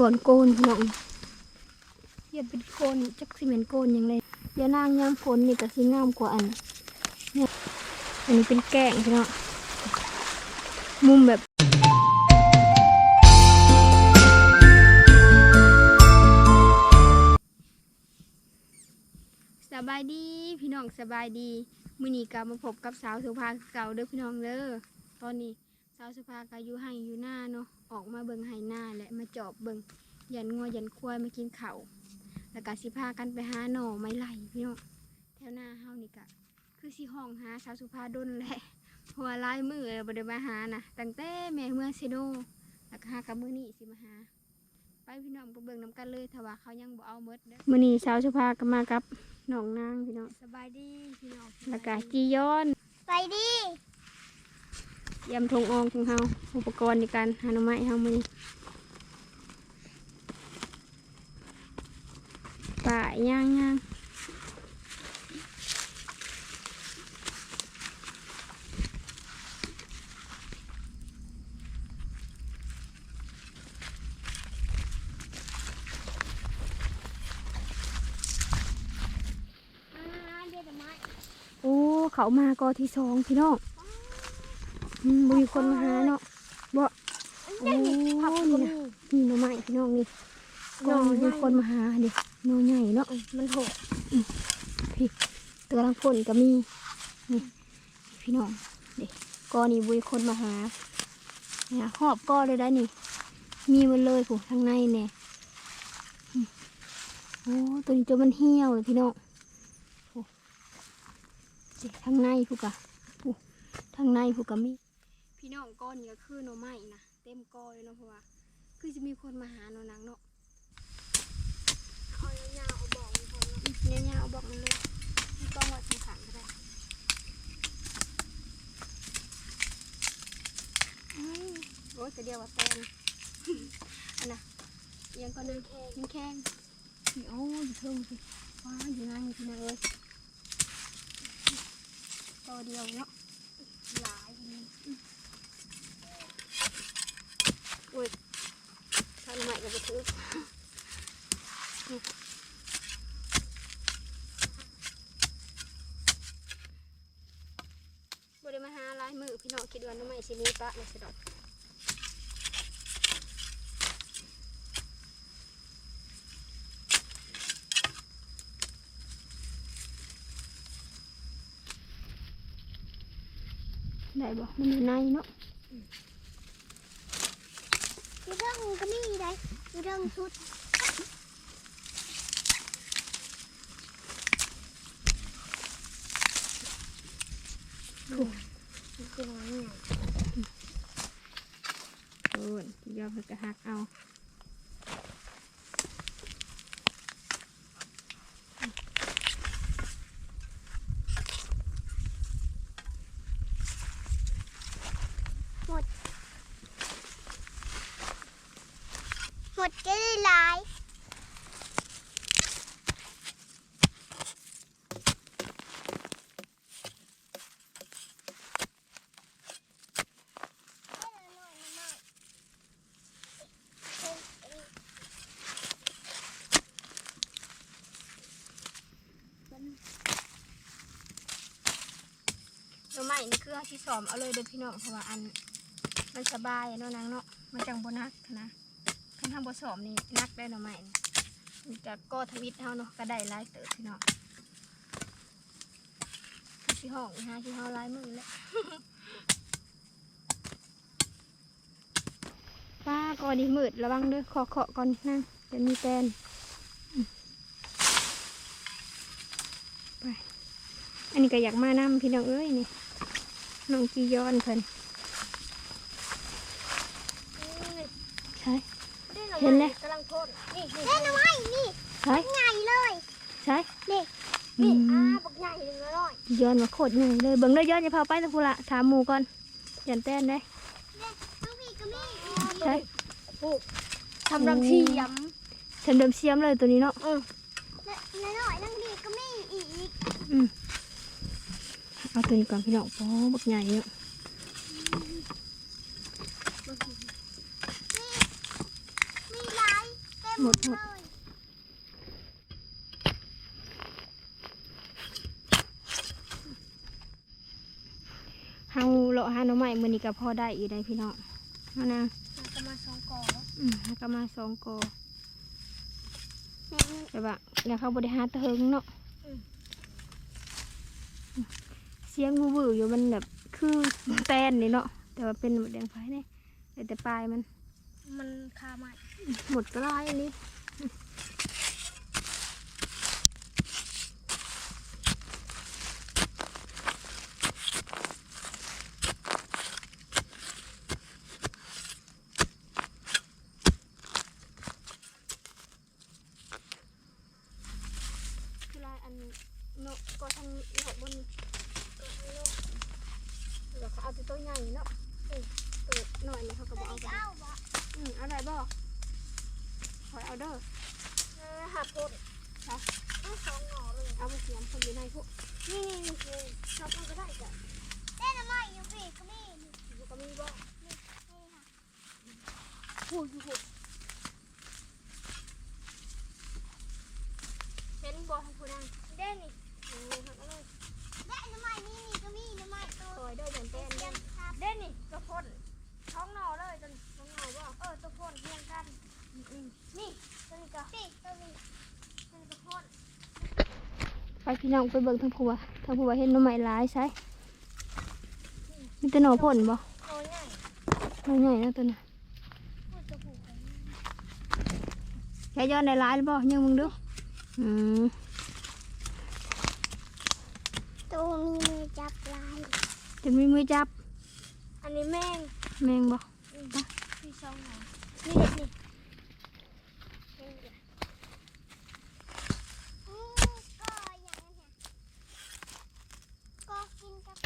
บอนโกนพี่น้องเฮ็ดเป็นโกนจักสิแม่นโกนหยังเลยอย่านางยามฝนนี่ก็สิงามกว่าอันเนี่ยอันนี้เป็นแกงพี่น้องมุมแบบสบายดีพี่น้องสบายดี มือนี้ก็มาพบกับสาวสุภาเก่าเด้อพี่น้องเด้อตอนนี้าวสุภาก็อยู่ไห้อยู่หน้าเนาะออกมาเบิ่งไห้หน้าและมาจอบเบิ่งยันงัวยันควายมากินข้าวแล้วก็สิพากันไปหาหน่อไม้ไหลพี่น้องแถวหน้าเฮานี่ก็คือสิห้องหาสาวสุภาดนแหละเพราะว่าหลายมื้อแล้วบ่ได้มาหานะตั้งแต่แม่เมื่อเซโนแล้วก็หากับมื้อนี้สิมาหา ไปพี่น้องไปเบิ่งนํกันเลยถ้าว่าเขายังบ่เอาหมดเด้อมื้อนี้สาวสุภาก็มากับหนองนางพี่น้องสบายดีพี่น้องแล้วก็จีย้อนไปดี ยำทงอองของเฮาอุปกรณ์ในการหาหน่อไม้เฮามื้อนี้ป่าย่างย่างอ่าเดี๋ยวจะมาโอ้เขามาก็ที่สองพี่น้อง มบ่มีคนมาหาเนาะบ่โอ้นี่นะนี่หน่อไม้พี่น้องนี่ก็มีคนมาหาเด็กหน่อใหญ่เนาะมันโหดพี่ตัวลังพ่นก็มีนี่พี่น้องเด็กกอนี่บุยคนมาหาเนี่ยหอบก้อเลยได้นี่ มีหมันเลยผู้ทางในเนี่ยอืมโอ้ตัวนี้จนมันเหี่ยวเลยพี่น้องโอ้เด็กทางในผู้กะผู้ทางในผู้กะมี พี่น้องก้อนนี่ก็คือหน่อไม้นะเต็มกอเลยเนาะเพราะว่า คือจะมีคนมาหาหน่อนังเนาะเอายาวๆเอาบอกมันพอแล้วเนี่ยเนี่ยเอาบอกมันเลยไม่ต้องว่าสงสารก็ได้อืมโอ้ยแต่เดียวว่าแตนอันน่ะเอียังก็เลยยังแข้งนี่โอ้ยอยู่เทิงสิว้าอยู่นั่นพี่นะเอ้ยตัวเดียวเนาะหลายอยู่นี่อืมโอ้ย ทำใหม่ก็ไปถือบริมาหาลายมือพี่น้องคิดว่าน้ำไม่สินี้ปะเลยสะดอกได้บ่มันอยู่ในเนาะอยู่เรื่องก็มีได้ เรื่องชุดถูกคือน้อยไง โอ้ยยอมเพิ่นกระหักเอา หมดจะได้หลาย นี่คือเอาที่สอมเอาเลยเด้อพี่น้องเพราะว่าอันมันสบายเนาะนางเนาะมันจังบนักนะคันทำบ่สอมนี่นักได้หน่อไม้นี่มันจะก็ทวิตเฮาเนาะก็ได้หลายเติบพี่น้องก็สิห้องหาที่เฮาหลายมือแล้วป้าก่อนดีมืดระวังด้อขอเคาะก่อนนั่งเดี๋ยวมีแตนไปอันนี้ก็อยากมานำพี่น้องเอ้ยนี่ น้องจียอนเพิ่นใช่เห็นเลยกำลังโทษนี่เล่นเอาไว้นี่ใช่ใหญ่เลยใช่นี่อืนี่มอ่าบักใหญ่หนึ่งร้อยย้อนมาโคตรใหญ่เลยเบิ่งได้ย้อนจะพาไปตะพูละถามหมูก่อนยันแต้นได้ต้องมีก็มีใช่ทำรังเทียมฉันเดิมเสียมเลยตัวนี้เนาะและน้อยนั่งดีก็มีอีก เอาตัวนี้ก่อนพี่น้องโอ้บักใหญ่เนาะมีหลายดหดเฮาเลาะหาหน่อไม้มื้อนี้ก็พอได้อยู่ได้พี่น้องเอานะมันก็มาสองกออืมแล้วก็มาสองกอแม่นี่แต่ว่าเนี่ยเขาบริหารตะเฮิงเนาะ เสียงวูวๆอยู่มันแบบคือแตนนี่เนาะแต่ว่าเป็นหมดแดงไฟเนี่ยแต่ปลายมัน มันคาไม้หมดก็ลายอันนี้คือลายอันเนาะก็ทางเนาะบนแล้วเขาเอาแต่ตัวใหญ่เนาะเออตัวหน่อยนี่เขาก็บอกเอาไป เอาบ่ อืมเอาไหนบ่ขอยเอาเด้อ เออหักพุดเอาสองหน่อเลย เอาไปเสียมคนอยู่ในพวก นี่นี่นี่คือ ชอบมันก็ได้จ้ะ เต้นไม้อยู่พี่ก็มีนี่ อยู่ก็มีบ่ นี่ค่ะ พูดอยู่พูดเห็นบ่ทางผู้นาง เด้นี่ โอ้ยหักเอาเลย เด้นไม้นี่นี่ก็มีน้ำไม้ตัว คอยเด้อเดินเต้น เตรี เด้ ย อ มครับ เด่นนี่กระพนท้องหน่อเลยจน น้องหน่อยบ่เออตัวพ่นเพียงกัน อืม นี่ตัวนี้ก็นี่ตัวนี้ตัวนี้ก็พ่น ไป พี่น้องไปเบิ่งทางผัวทางผัวเห็นหน่อไม้หลายใช่มีแต่หน่อพ่นบ่โอ้ยใหญ่หน่อใหญ่นะตัวน่ะพูดตัวผูกกันแค่ย้อนได้หลายหรือบ่ยังมึงดูอืมตัวมีมือจับลายจะมีมือจับ อันนี้แมงแมงบ่มีสองหน่อนี่เด็กนี่อืมก็อย่างนั้นค่ะก็กินกับ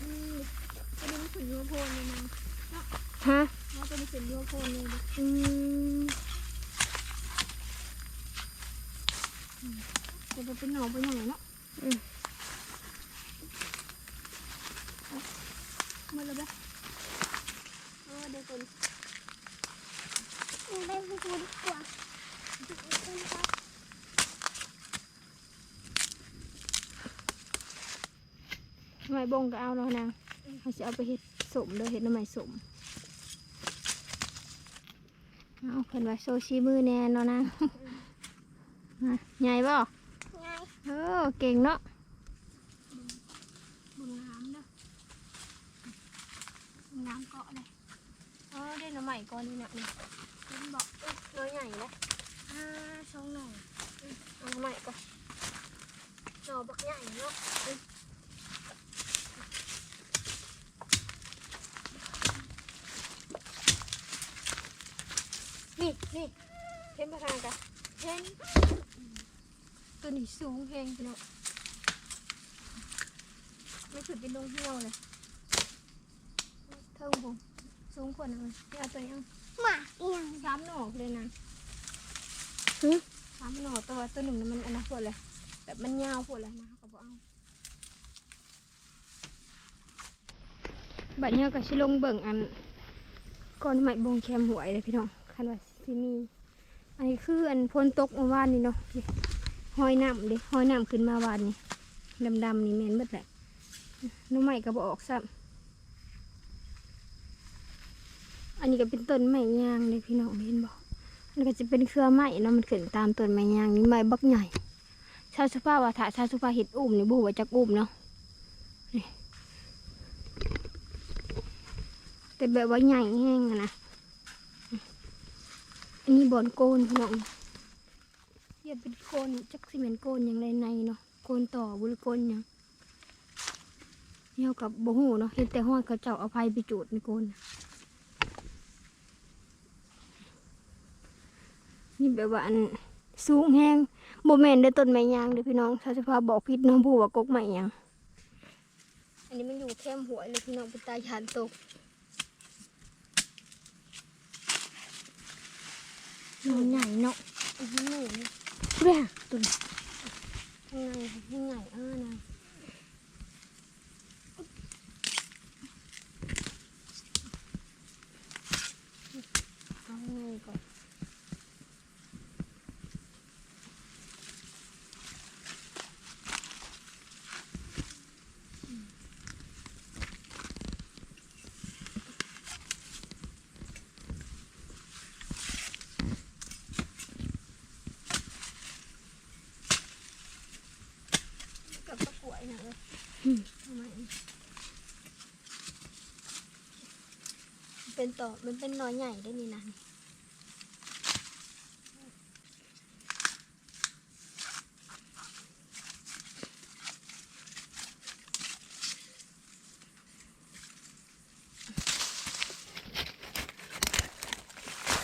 อืมตัวนี้มันขึ้นยัวโพนเลยนะ ฮะ ว่าตัวนี้ขึ้นยัวโพนเลยนะ อืม จะไปเป็นหน่อเป็นหน่อเนาะมมือเลยปะเออเดี๋ยวตัวนี้ไปพูดดีกว่าทำไมบงก็เอาเนาะนางเขาจะเอาไปเห็ดสมเลยเห็ดหน้ำไมสมเอาเพิ่นว่าโซชีมือแน่เนาะนาง ใหญ่บ่ไงเออเก่งเนาะบนน้ำเด้อน้ำเกาะเลยเออได้หน้ำใหม่ก้อนนี้นะนี่เห็นบอกเอ้ยน้อยใหญ่เลยอ่าสองหน่อเอาหน้ำใหม่ก่อนหน่อบักใหญ่เนาะอืมนี่นี่เห็นประธานกันเห็น ตัวนี้สูงแพงพี่น้องไม่ถือเป็นลงเหี่ยวเลยเท่าผมสูงกว่านั้นเลยนี่เอาตัวนี้เอาหมาเอียงสามหน่อเลยนะหึสามหน่อตัวตัวหนึ่งน่ะมันอันนั้นพวดเลยแบบมันยาวพวดเลยนะเขาบอกเอาบัดเนี้ยก็ชิลงเบิ่งอันก้อนไม้บงแคมหวยเลยพี่น้องคันว่าสิมีอันนี้คืออันพ้นตกเมื่อวานนี่เนาะนี่ ห้อยน้ำเด้ห้อยน้ำขึ้นมาวานนี่ดำๆนี่แมนเบิดแหละหน้ำใหม่ก็บออกซ้ำอันนี้ก็เป็นต้นไม้ยางเลยพี่น้องเห็นบอกมันนี้ก็จะเป็นเครือไม้เนาะมันขึ้นตามต้นไม้ยางนี่ไม้บักใหญ่ชาสุภาพว่าถาชาสุภาพเห็ดอุ้มนี่บูว่าจักอุ้มเนาะนี่แต่แบบว่าใหญ่แห้งนะอันนี้บอนโกนพี่น้อง เรียกเป็นโกนจักสิเมนโกนอย่างไรในเนาะโกนต่อบุรโกนหยังเกี่ยวกับโบหูเนาะเห็นแต่ห้อยเขาเจ้าเอาไฟไปจูดในโกนน่ะนี่แบบว่าอันสูงแห้งโบแมนได้อต้นไม้ยางเด้อพี่น้องชาวสภาบอกพิษน้องผู้ว่ากกไม้ยางอันนี้มันอยู่แคมหัวเลยพี่น้องเป็นตาชานตกมันใหญ่เนาะอื้อหือหนูนี่ เรียตุนยังไงยังไงอานะเอาเงินก่อน ต่อ มันเป็นหน้อยใหญ่ได้นี่นะ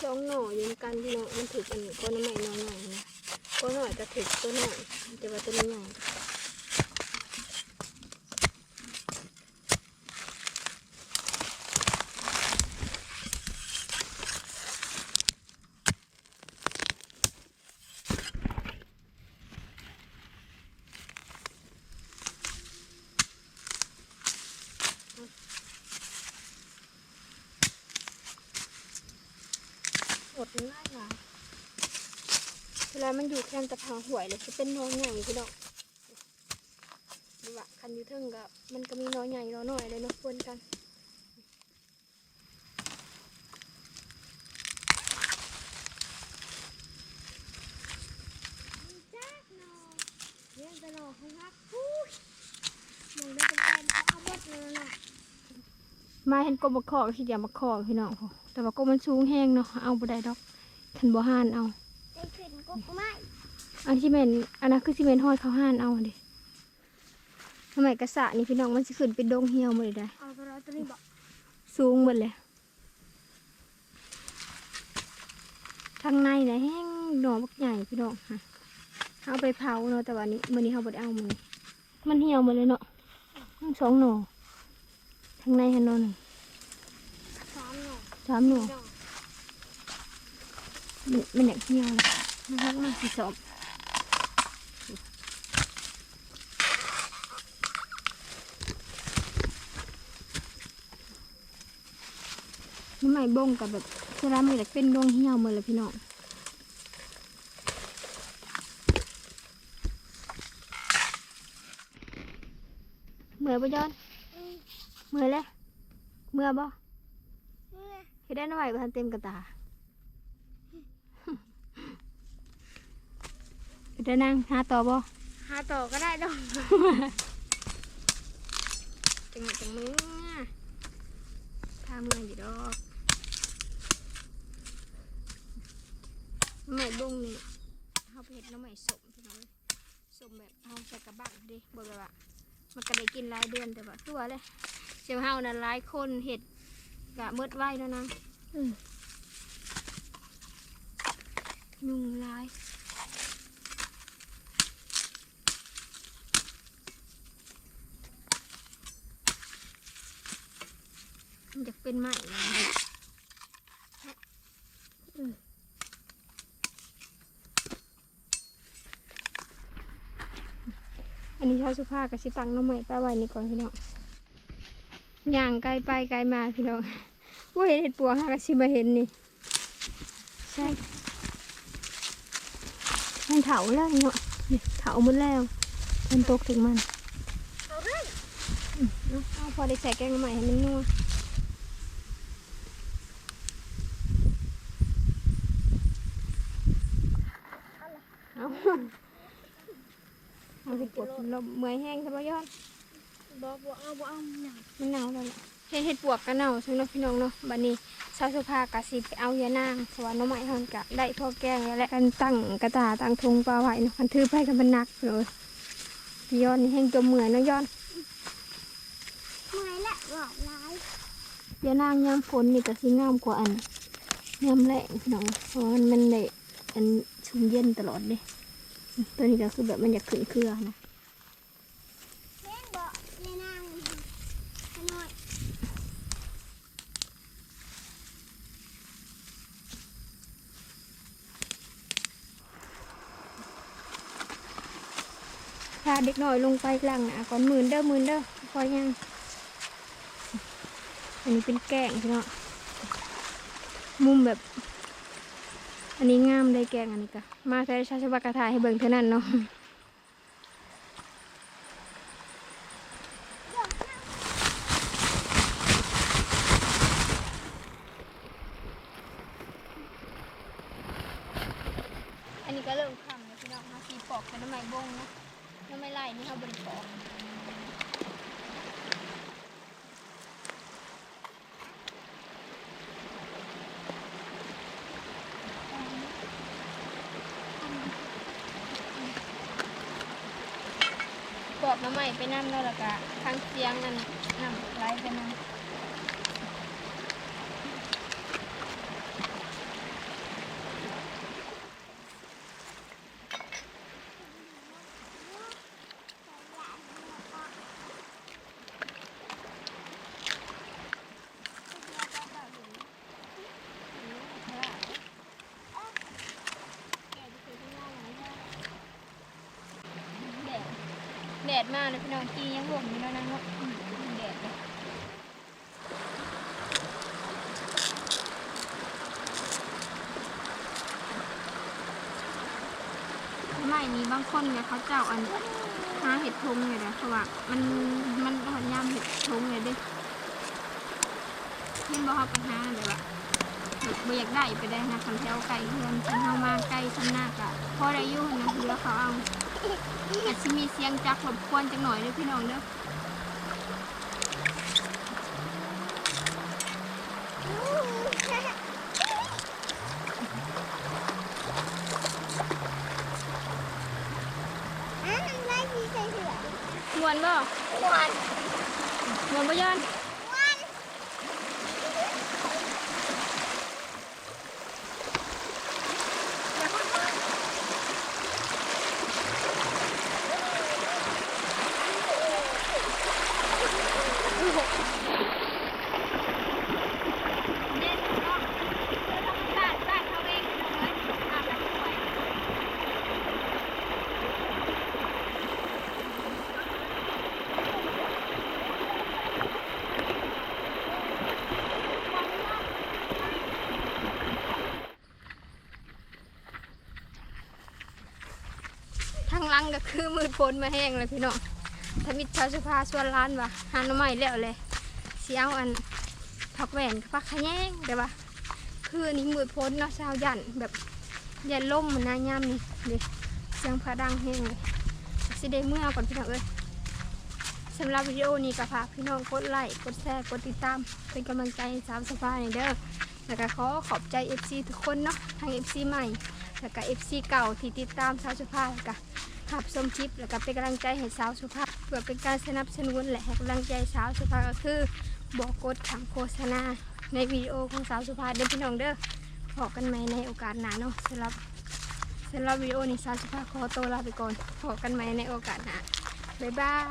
สองหน่อยู่ในกันพี่น้องมันถือกันอยู่ก้นน้ำใหม่น้อยใหญ่นะก้นหน่อยจะถือตัวหน่อยแต่ว่าตัวนี้ใหญ่ อดง่ายละเวลามันอยู่แค่ตะพาหวยเลยจะเป็นน้องใหญ่พี่ดอกดูว่าคันยูเทิงก็มันก็มีน้อยใหญ่น้อยหน่อยเลยเนาะปนกันกหนอเลี้ยงตลอดของฮักพูดมองได้เป็นการเอาหมดเลยนะมาเห็นกบมะขอกที่อยามะขอกพี่น้องแต่ว่ากบมันสูงแห้งเนาะเอาบ่ได้ดอกคันบ่ห่านเอาได้ขึ้นก็ไม่ อันที่เมนอันนั้นคือซีเมนทอดเขาห่านเอาดิทำไมกระสะนี่พี่น้องมันสิขึ้นเป็นดงเหี่ยวหมดเลยได้เอาตัวเราตัวนี้บอกสูงหมดเลยทางในนะแห้งหน่อบักใหญ่พี่น้องค่ะเอาไปเผาเนาะแต่วันนี้มื้อนี้เขาบ่ได้เอามือมันเหี่ยวหมดเลยเนาะทั้งสองหน่อทางในหันเนอนสามหนอสามหน่อหนอมันมันอยากเหี่ยวเลยนะครับมาสิสอบ ไม่บ้งกับแบบเวลามันอยากเป็นดวงเหี่ยวหมดเลยพี่น้องเมื่อยปะย้อนอืมเมื่อยเลยเมื่อยบ่เมื่อเฮ็ดได้หน่อยบ่ทันเต็มกระตาเฮ็ดได้นั่งหาต่อบ่หาต่อก็ได้ดอกจังหวะจังมือพาเมื่อยอยู่ดอกน้ำ ใหม่บุ้งนี่เฮาไปเฮ็ดน้ำใหม่สมพี่น้องสมแบบเฮาใส่กระบังเดิบ่แบบว่ามันก็ได้กินหลายเดือนแต่ว่าคือว่าเลยเจ้าเฮาน่ะหลายคนเฮ็ดกะเมิดไว้แล้วนะอืมยุงลายมันจะเป็นไหมนะ อันนี้ชาวสุภาพกับสิตังน้องใหม่ป้าไว้นี่ก่อนพี่น้องย่างไกลไปไกลมาพี่น้องว่าเห็นเห็ดปัวหากะสิมาเห็นนี่ใช่มันเถาแล้วเนาะนี่เถาหมดแล้วมันตกถึงมันเอาได้เอาเอาพอได้ใส่แกงใหม่ให้มันนัวเอา เอาไปปวดลมเมื่อยแห้งใช่ปะยอดบอบอกเอาบอกเอาหนังมันหนาวแล้วแหละเฮ็ดเฮ็ดปวกกันหนาวสำหรับพี่น้องเนาะบัดนี้ชาวสุภากะสิไปเอายานางเพราะว่าน้องไม้เฮากะได้พอแกงแล้วแหละกันตั้งกระตาตั้งทงปลาไว้เนาะคันถือไปกันมันหนักเลยพี่ยอดนี่แห้งจมเหมือนเนาะยอดเมื่อยละบอกร้ายยานางยามฝนนี่ก็สิงามกว่าอันยามแรงพี่น้องเพราะมันมันได้อันชุ่มเย็นตลอดเด้ตัวนี้ก็คือแบบมันอยากขึ้นเครือนะ เลี้ยงบอกเลี้ยงนางขน่อย พาเด็กน้อยลงไปหลังนะก่อนหมื่นเด้อหมื่นเด้อพอยังอันนี้เป็นแกงพี่ไหมมุมแบบ อันนี้งามได้แกงอันนี้ก็มาใช้ชาชบากระถายให้เบิ่งเท่านั้นเนาะอันนี้ก็เริ่มคำแล้วพี่น้องมาสีปอกเป็นน้ำไม้บงนะน้ำไม้ไล่นี่เขาบริปอก อบน้ำใหม่ไปน้ำแล้วล้วก็ทางเสียงนั่นน้ำไหลไปน้ำ แดด แดดมากเลยพี่น้องกียังหลวมอยู่แล้วนะเนาะอืมแดดเลยสมัยนี้บางคนเนี่ยเขาเจ้าอันหาเห็ดทงเลยนะเพราะว่ามันมันหอนยามเห็ดทงเลยด้เห็นบ่เขาไปหาเลยว่าบ่อยากได้ไปได้นะคันแถวไก่เพื่อนคันเฮามาใกล้ชั้นหน้ากะพอได้ยู่นะเรือเขาเอา อาจจะมีเสียงจักรบกวนจังหน่อยเด้อพี่น้องเด้ออะน้ำลายพี่ใส่เสือมวนบ่ควันมวนบ่ย้อนควัน เด็ดเนาะบ้านบ้านเขาเองพี่น้องเอ้ยอาบน้ำป่วยทางหลังก็ คือมืดฝนมาแห้งเลยพี่น้องทมิตรชาวสุภาส่วนร้านว่ะหาหน่อไม้แล้วเลยเสียวอันผักแหวนกับผักขะแยงเดี๋ยวว่าคืออันนี้มืดพ้นเนาะชาวยันแบบยันล่มมันนะย่ำนี่เดี๋ยเสียงพระดังแห้งเลยสิได้เมื่อก่อนพี่น้องเอ้ยสำหรับวิดีโอนี้ก็ฝากพี่น้องกดไลค์กดแชร์กดติดตาม เป็นกำลังใจให้สามสภาในเด้อแล้วก็ขอขอบใจ FC ทุกคนเนาะทั้ง FC ใหม่ แล้วก็ FC เก่าที่ติดตามสาวสุภาแล้วก็ ขับชมชิปแล้วก็เป็นกำลังใจให้สาวสุภาเพื่อเป็นการสนับสนุนและให้กำลังใจสาวสุภาพก็คือบอกกดขังโฆษณาในวิดีโอของสาวสุภาพเดินพี่น้องเด้อพอกันไหมในโอกาสหน้าเนาะสำหรับสำหรับวิดีโอนี้สาวสุภาพขอตัวลาไปก่อนพอกันไหมในโอกาสหน้าบ๊ายบาย